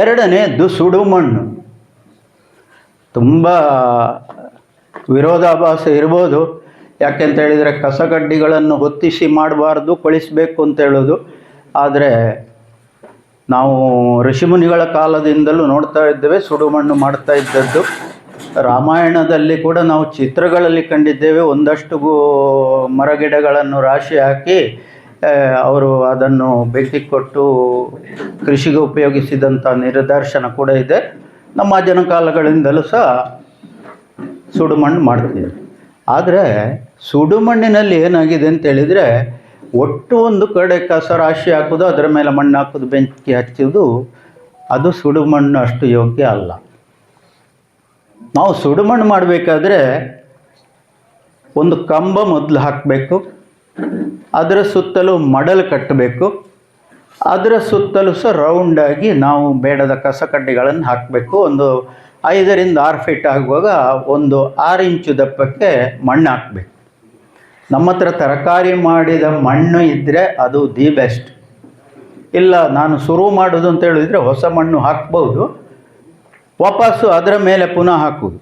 ಎರಡನೇದ್ದು ಸುಡುಮಣ್ಣು ತುಂಬ ವಿರೋಧಾಭಾಸ ಇರ್ಬೋದು. ಯಾಕೆಂತ ಹೇಳಿದರೆ ಕಸಕಡ್ಡಿಗಳನ್ನು ಹೊತ್ತಿಸಿ ಮಾಡಬಾರ್ದು, ಕೊಳಿಸಬೇಕು ಅಂತ ಹೇಳೋದು. ಆದರೆ ನಾವು ಋಷಿಮುನಿಗಳ ಕಾಲದಿಂದಲೂ ನೋಡ್ತಾ ಇದ್ದೇವೆ ಸುಡುಮಣ್ಣು ಮಾಡ್ತಾ ಇದ್ದದ್ದು. ರಾಮಾಯಣದಲ್ಲಿ ಕೂಡ ನಾವು ಚಿತ್ರಗಳಲ್ಲಿ ಕಂಡಿದ್ದೇವೆ, ಒಂದಷ್ಟು ಮರಗಿಡಗಳನ್ನು ರಾಶಿ ಹಾಕಿ ಅವರು ಅದನ್ನು ಭೇಟಿ ಕೊಟ್ಟು ಕೃಷಿಗೆ ಉಪಯೋಗಿಸಿದಂಥ ನಿರ್ದರ್ಶನ ಕೂಡ ಇದೆ. ನಮ್ಮ ಜನಕಾಲಗಳಿಂದಲೂ ಕಾಲಗಳಿಂದಲೂ ಸಹ ಸುಡುಮಣ್ಣು ಮಾಡ್ತೀವಿ. ಆದರೆ ಸುಡುಮಣ್ಣಿನಲ್ಲಿ ಏನಾಗಿದೆ ಅಂತ ಹೇಳಿದರೆ ಒಟ್ಟು ಒಂದು ಕಡೆ ಕಸ ರಾಶಿ ಹಾಕೋದು, ಅದರ ಮೇಲೆ ಮಣ್ಣು ಹಾಕೋದು, ಬೆಂಕಿ ಹಚ್ಚೋದು, ಅದು ಸುಡುಮಣ್ಣು ಅಷ್ಟು ಯೋಗ್ಯ ಅಲ್ಲ. ನಾವು ಸುಡುಮಣ್ಣು ಮಾಡಬೇಕಾದ್ರೆ ಒಂದು ಕಂಬ ಮೊದಲು ಹಾಕಬೇಕು. ಅದರ ಸುತ್ತಲೂ ಮಡಲು ಕಟ್ಟಬೇಕು. ಅದರ ಸುತ್ತಲೂ ಸಹ ರೌಂಡಾಗಿ ನಾವು ಬೇಡದ ಕಸಕಡ್ಡಿಗಳನ್ನು ಹಾಕಬೇಕು. ಒಂದು ಐದರಿಂದ ಆರು ಫೀಟ್ ಆಗುವಾಗ ಒಂದು ಆರು ಇಂಚು ದಪ್ಪಕ್ಕೆ ಮಣ್ಣು ಹಾಕಬೇಕು. ನಮ್ಮ ಹತ್ರ ತರಕಾರಿ ಮಾಡಿದ ಮಣ್ಣು ಇದ್ದರೆ ಅದು ದಿ ಬೆಸ್ಟ್ ಇಲ್ಲ, ನಾನು ಶುರು ಮಾಡೋದು ಅಂತ ಹೇಳಿದರೆ ಹೊಸ ಮಣ್ಣು ಹಾಕ್ಬೋದು. ವಾಪಸ್ಸು ಅದರ ಮೇಲೆ ಪುನಃ ಹಾಕುವುದು.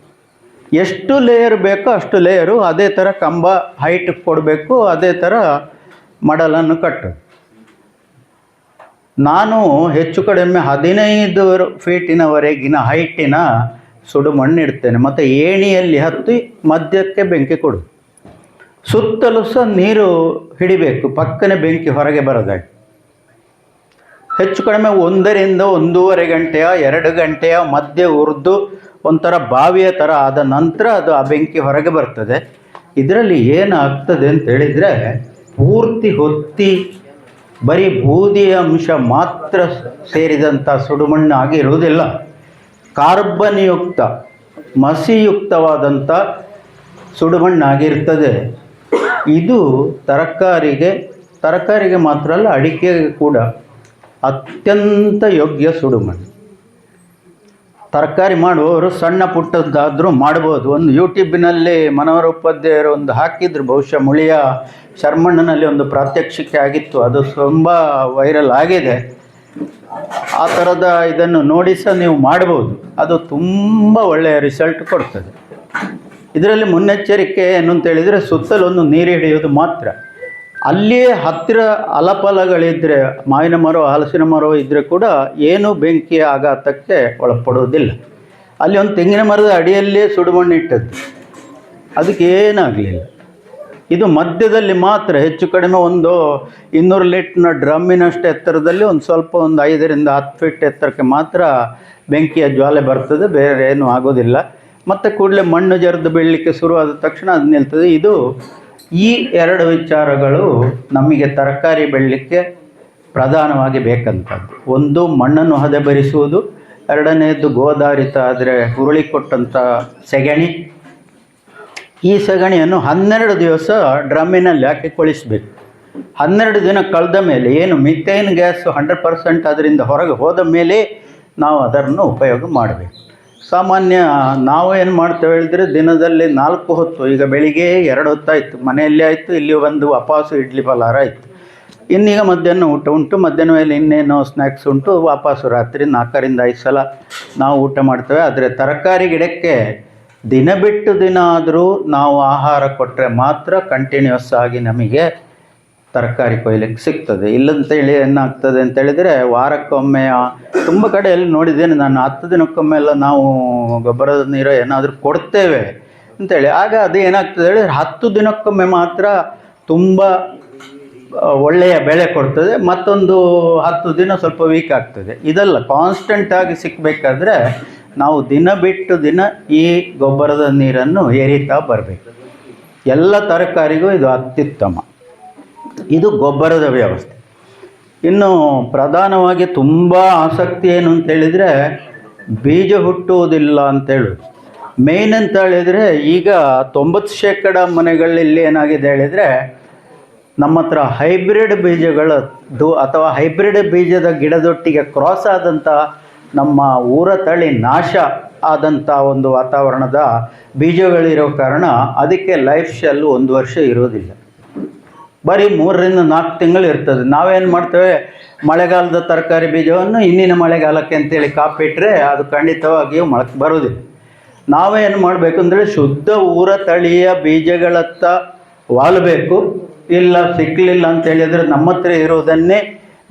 ಎಷ್ಟು ಲೇಯರ್ ಬೇಕೋ ಅಷ್ಟು ಲೇಯರು ಅದೇ ಥರ ಕಂಬ ಹೈಟ್ ಕೊಡಬೇಕು. ಅದೇ ಥರ ಮಡಲನ್ನು ಕಟ್ಟು. ನಾನು ಹೆಚ್ಚು ಕಡಿಮೆ ಹದಿನೈದು ಫೀಟಿನವರೆಗಿನ ಹೈಟಿನ ಸುಡು ಮಣ್ಣು ಇಡ್ತೇನೆ ಮತ್ತು ಏಣಿಯಲ್ಲಿ ಹತ್ತಿ ಮಧ್ಯಕ್ಕೆ ಬೆಂಕಿ ಕೊಡು. ಸುತ್ತಲೂ ಸಹ ನೀರು ಹಿಡಿಬೇಕು. ಪಕ್ಕನೆ ಬೆಂಕಿ ಹೊರಗೆ ಬರೋದಾಗಿ ಹೆಚ್ಚು ಕಡಿಮೆ ಒಂದರಿಂದ ಒಂದೂವರೆ ಗಂಟೆಯ, ಎರಡು ಗಂಟೆಯ ಮಧ್ಯೆ ಉರಿದು ಒಂಥರ ಬಾವಿಯ ಥರ ಆದ ನಂತರ ಅದು ಆ ಬೆಂಕಿ ಹೊರಗೆ ಬರ್ತದೆ. ಇದರಲ್ಲಿ ಏನಾಗ್ತದೆ ಅಂತ ಹೇಳಿದರೆ ಪೂರ್ತಿ ಹೊತ್ತಿ ಬರೀ ಬೂದಿಯ ಅಂಶ ಮಾತ್ರ ಸೇರಿದಂಥ ಸುಡುಮಣ್ಣು ಆಗಿ ಇರುವುದಿಲ್ಲ. ಕಾರ್ಬನ್ಯುಕ್ತ ಮಸಿಯುಕ್ತವಾದಂಥ ಸುಡುಮಣ್ಣಾಗಿರ್ತದೆ. ಇದು ತರಕಾರಿಗೆ ತರಕಾರಿಗೆ ಮಾತ್ರ ಅಲ್ಲ, ಅಡಿಕೆಗೆ ಕೂಡ ಅತ್ಯಂತ ಯೋಗ್ಯ ಸುಡುಮಣ್ಣು. ತರಕಾರಿ ಮಾಡುವವರು ಸಣ್ಣ ಪುಟ್ಟದ್ದಾದರೂ ಮಾಡ್ಬೋದು. ಒಂದು ಯೂಟ್ಯೂಬಿನಲ್ಲಿ ಮನೋಹರ ಉಪಾಧ್ಯಾಯರು ಒಂದು ಹಾಕಿದ್ರು. ಬಹುಶಃ ಮುಳಿಯ ಶರ್ಮಣ್ಣನಲ್ಲಿ ಒಂದು ಪ್ರಾತ್ಯಕ್ಷಿಕೆ ಆಗಿತ್ತು. ಅದು ತುಂಬ ವೈರಲ್ ಆಗಿದೆ. ಆ ಥರದ ಇದನ್ನು ನೋಡಿ ಸಹ ನೀವು ಮಾಡ್ಬೋದು. ಅದು ತುಂಬ ಒಳ್ಳೆಯ ರಿಸಲ್ಟ್ ಕೊಡ್ತದೆ. ಇದರಲ್ಲಿ ಮುನ್ನೆಚ್ಚರಿಕೆ ಏನು ಅಂತೇಳಿದರೆ ಸುತ್ತಲೊಂದು ನೀರು ಹಿಡಿಯೋದು ಮಾತ್ರ. ಅಲ್ಲಿಯೇ ಹತ್ತಿರ ಅಲಫಲಗಳಿದ್ದರೆ ಮಾವಿನ ಮರ ಹಲಸಿನ ಮರ ಇದ್ದರೆ ಕೂಡ ಏನು ಬೆಂಕಿಯ ಆಘಾತಕ್ಕೆ ಒಳಪಡುವುದಿಲ್ಲ. ಅಲ್ಲಿ ಒಂದು ತೆಂಗಿನ ಮರದ ಅಡಿಯಲ್ಲೇ ಸುಡುಮಣ್ಣು ಇಟ್ಟದ್ದು ಅದಕ್ಕೆ ಏನಾಗಲಿಲ್ಲ. ಇದು ಮಧ್ಯದಲ್ಲಿ ಮಾತ್ರ, ಹೆಚ್ಚು ಕಡಿಮೆ ಒಂದು ಇನ್ನೂರು ಲೀಟ್ರ್ನ ಡ್ರಮ್ಮಿನಷ್ಟು ಎತ್ತರದಲ್ಲಿ ಒಂದು ಸ್ವಲ್ಪ ಒಂದು ಐದರಿಂದ ಹತ್ತು ಫೀಟ್ ಎತ್ತರಕ್ಕೆ ಮಾತ್ರ ಬೆಂಕಿಯ ಜ್ವಾಲೆ ಬರ್ತದೆ, ಬೇರೆ ಏನೂ ಆಗೋದಿಲ್ಲ. ಮತ್ತು ಕೂಡಲೇ ಮಣ್ಣು ಜರಿದು ಬೀಳಲಿಕ್ಕೆ ಶುರುವಾದ ತಕ್ಷಣ ಅದು ನಿಲ್ತದೆ. ಇದು ಈ ಎರಡು ವಿಚಾರಗಳು ನಮಗೆ ತರಕಾರಿ ಬೆಳಲಿಕ್ಕೆ ಪ್ರಧಾನವಾಗಿ ಬೇಕಂಥದ್ದು ಒಂದು, ಮಣ್ಣನ್ನು ಹದಬರಿಸುವುದು. ಎರಡನೆಯದ್ದು ಗೋದಾರಿತ ಆದರೆ ಹುರುಳಿ ಕೊಟ್ಟಂಥ ಸೆಗಣಿ. ಈ ಸೆಗಣಿಯನ್ನು ಹನ್ನೆರಡು ದಿವಸ ಡ್ರಮ್ಮಿನಲ್ಲಿ ಹಾಕಿ ಕೊಳಿಸಬೇಕು. ಹನ್ನೆರಡು ದಿನ ಕಳೆದ ಮೇಲೆ ಏನು ಮಿಥೇನ್ ಗ್ಯಾಸ್ ಹಂಡ್ರೆಡ್ ಪರ್ಸೆಂಟ್ ಅದರಿಂದ ಹೊರಗೆ ಹೋದ ಮೇಲೆ ನಾವು ಅದನ್ನು ಉಪಯೋಗ ಮಾಡಬೇಕು. ಸಾಮಾನ್ಯ ನಾವು ಏನು ಮಾಡ್ತೇವೆ ಹೇಳಿದ್ರೆ ದಿನದಲ್ಲಿ ನಾಲ್ಕು ಹೊತ್ತು, ಈಗ ಬೆಳಿಗ್ಗೆ ಎರಡು ಹೊತ್ತಾಯಿತು, ಮನೆಯಲ್ಲಿ ಆಯಿತು, ಇಲ್ಲಿ ಒಂದು ವಾಪಾಸು ಇಡ್ಲಿ ಪಲಾರ ಆಯಿತು. ಇನ್ನೀಗ ಮಧ್ಯಾಹ್ನ ಊಟ ಉಂಟು, ಮಧ್ಯಾಹ್ನ ಮೇಲೆ ಇನ್ನೇನು ಸ್ನ್ಯಾಕ್ಸ್ ಉಂಟು ವಾಪಾಸು ರಾತ್ರಿ ನಾಲ್ಕರಿಂದ ಐದು ಸಲ ನಾವು ಊಟ ಮಾಡ್ತೇವೆ. ಆದರೆ ತರಕಾರಿ ಗಿಡಕ್ಕೆ ದಿನ ಬಿಟ್ಟು ದಿನ ಆದರೂ ನಾವು ಆಹಾರ ಕೊಟ್ಟರೆ ಮಾತ್ರ ಕಂಟಿನ್ಯೂಸ್ ಆಗಿ ನಮಗೆ ತರಕಾರಿ ಕೊಯ್ಲಿಕ್ಕೆ ಸಿಗ್ತದೆ. ಇಲ್ಲಂತೇಳಿ ಏನಾಗ್ತದೆ ಅಂತ ಹೇಳಿದರೆ ವಾರಕ್ಕೊಮ್ಮೆ ತುಂಬ ಕಡೆಯಲ್ಲಿ ನೋಡಿದ್ದೇನೆ ನಾನು. ಹತ್ತು ದಿನಕ್ಕೊಮ್ಮೆ ಎಲ್ಲ ನಾವು ಗೊಬ್ಬರದ ನೀರು ಏನಾದರೂ ಕೊಡ್ತೇವೆ ಅಂತೇಳಿ ಆಗ ಅದು ಏನಾಗ್ತದೆ ಹೇಳಿದರೆ ಹತ್ತು ದಿನಕ್ಕೊಮ್ಮೆ ಮಾತ್ರ ತುಂಬ ಒಳ್ಳೆಯ ಬೆಳೆ ಕೊಡ್ತದೆ. ಮತ್ತೊಂದು ಹತ್ತು ದಿನ ಸ್ವಲ್ಪ ವೀಕ್ ಆಗ್ತದೆ. ಇದಲ್ಲ ಕಾನ್ಸ್ಟೆಂಟ್ ಆಗಿ ಸಿಕ್ಕಬೇಕಾದ್ರೆ ನಾವು ದಿನ ಬಿಟ್ಟು ದಿನ ಈ ಗೊಬ್ಬರದ ನೀರನ್ನು ಏರಿತಾ ಬರಬೇಕು. ಎಲ್ಲ ತರಕಾರಿಗೂ ಇದು ಅತ್ಯುತ್ತಮ. ಇದು ಗೊಬ್ಬರದ ವ್ಯವಸ್ಥೆ. ಇನ್ನು ಪ್ರಧಾನವಾಗಿ ತುಂಬ ಆಸಕ್ತಿ ಏನು ಅಂತ ಹೇಳಿದರೆ ಬೀಜ ಹುಟ್ಟುವುದಿಲ್ಲ ಅಂತ ಹೇಳೋದು ಮೇಯ್ನ್ ಅಂತ ಹೇಳಿದರೆ ಈಗ ತೊಂಬತ್ತು ಶೇಕಡ ಮನೆಗಳಲ್ಲಿ ಏನಾಗಿದೆ ಹೇಳಿದರೆ ನಮ್ಮ ಹತ್ರ ಹೈಬ್ರಿಡ್ ಬೀಜಗಳದ್ದು ಅಥವಾ ಹೈಬ್ರಿಡ್ ಬೀಜದ ಗಿಡದೊಟ್ಟಿಗೆ ಕ್ರಾಸ್ ಆದಂಥ ನಮ್ಮ ಊರ ತಳಿ ನಾಶ ಆದಂಥ ಒಂದು ವಾತಾವರಣದ ಬೀಜಗಳಿರೋ ಕಾರಣ ಅದಕ್ಕೆ ಲೈಫ್ ಶೆಲ್ ಒಂದು ವರ್ಷ ಇರೋದಿಲ್ಲ. ಬರೀ ಮೂರರಿಂದ ನಾಲ್ಕು ತಿಂಗಳು ಇರ್ತದೆ. ನಾವೇನು ಮಾಡ್ತೇವೆ? ಮಳೆಗಾಲದ ತರಕಾರಿ ಬೀಜವನ್ನು ಇನ್ನಿನ ಮಳೆಗಾಲಕ್ಕೆ ಅಂತೇಳಿ ಕಾಪಿಟ್ರೆ ಅದು ಖಂಡಿತವಾಗಿಯೂ ಮೊಳಕೆ ಬರೋದಿಲ್ಲ ನಾವೇನು ಮಾಡಬೇಕು ಅಂದರೆ ಶುದ್ಧ ಊರ ತಳಿಯ ಬೀಜಗಳತ್ತ ವಾಲಬೇಕು. ಇಲ್ಲ ಸಿಕ್ಕಲಿಲ್ಲ ಅಂತ ಹೇಳಿದರೆ ನಮ್ಮ ಹತ್ರ ಇರೋದನ್ನೇ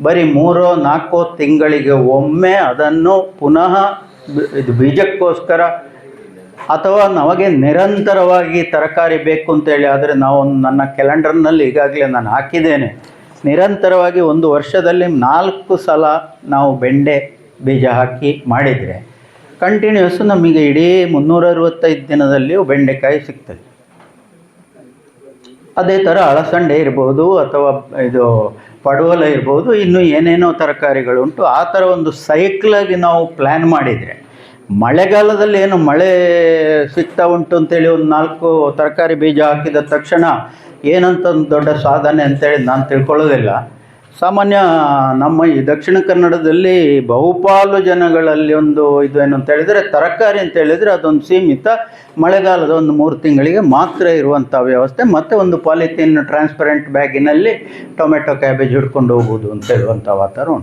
ಬರೀ ಮೂರೋ, ನಾಲ್ಕೋ ತಿಂಗಳಿಗೆ ಒಮ್ಮೆ ಅದನ್ನು ಪುನಃ ಇದು ಬೀಜಕ್ಕೋಸ್ಕರ ಅಥವಾ ನಮಗೆ ನಿರಂತರವಾಗಿ ತರಕಾರಿ ಬೇಕು ಅಂತೇಳಿ ಆದರೆ ನಾವು ನನ್ನ ಕ್ಯಾಲೆಂಡರ್ನಲ್ಲಿ ಈಗಾಗಲೇ ನಾನು ಹಾಕಿದ್ದೇನೆ. ನಿರಂತರವಾಗಿ ಒಂದು ವರ್ಷದಲ್ಲಿ ನಾಲ್ಕು ಸಲ ನಾವು ಬೆಂಡೆ ಬೀಜ ಹಾಕಿ ಮಾಡಿದರೆ ಕಂಟಿನ್ಯೂಸ್ ನಮಗೆ ಇಡೀ ಮುನ್ನೂರ ಅರವತ್ತೈದು ದಿನದಲ್ಲಿಯೂ ಬೆಂಡೆಕಾಯಿ ಸಿಗ್ತದೆ. ಅದೇ ಥರ ಅಳಸಂಡೆ ಇರ್ಬೋದು ಅಥವಾ ಇದು ಪಡುವಲ ಇರ್ಬೋದು, ಇನ್ನು ಏನೇನೋ ತರಕಾರಿಗಳುಂಟು, ಆ ಥರ ಒಂದು ಸೈಕ್ಲಾಗಿ ನಾವು ಪ್ಲ್ಯಾನ್ ಮಾಡಿದರೆ ಮಳೆಗಾಲದಲ್ಲಿ ಏನು ಮಳೆ ಸಿಗ್ತಾ ಉಂಟು ಅಂತೇಳಿ ಒಂದು ನಾಲ್ಕು ತರಕಾರಿ ಬೀಜ ಹಾಕಿದ ತಕ್ಷಣ ಏನಂತ ಒಂದು ದೊಡ್ಡ ಸಾಧನೆ ಅಂತೇಳಿ ನಾನು ತಿಳ್ಕೊಳ್ಳೋದಿಲ್ಲ. ಸಾಮಾನ್ಯ ನಮ್ಮ ಈ ದಕ್ಷಿಣ ಕನ್ನಡದಲ್ಲಿ ಬಹುಪಾಲು ಜನಗಳಲ್ಲಿ ಒಂದು ಇದು ಏನು ಅಂತ ಹೇಳಿದರೆ ತರಕಾರಿ ಅಂತ ಹೇಳಿದರೆ ಅದೊಂದು ಸೀಮಿತ ಮಳೆಗಾಲದ ಒಂದು ಮೂರು ತಿಂಗಳಿಗೆ ಮಾತ್ರ ಇರುವಂಥ ವ್ಯವಸ್ಥೆ ಮತ್ತು ಒಂದು ಪಾಲಿಥೀನ್ ಟ್ರಾನ್ಸ್ಪರೆಂಟ್ ಬ್ಯಾಗಿನಲ್ಲಿ ಟೊಮೆಟೊ ಕ್ಯಾಬೇಜ್ ಹಿಡ್ಕೊಂಡು ಹೋಗ್ಬೋದು ಅಂತ ಹೇಳುವಂಥ ವಾತಾವರಣ.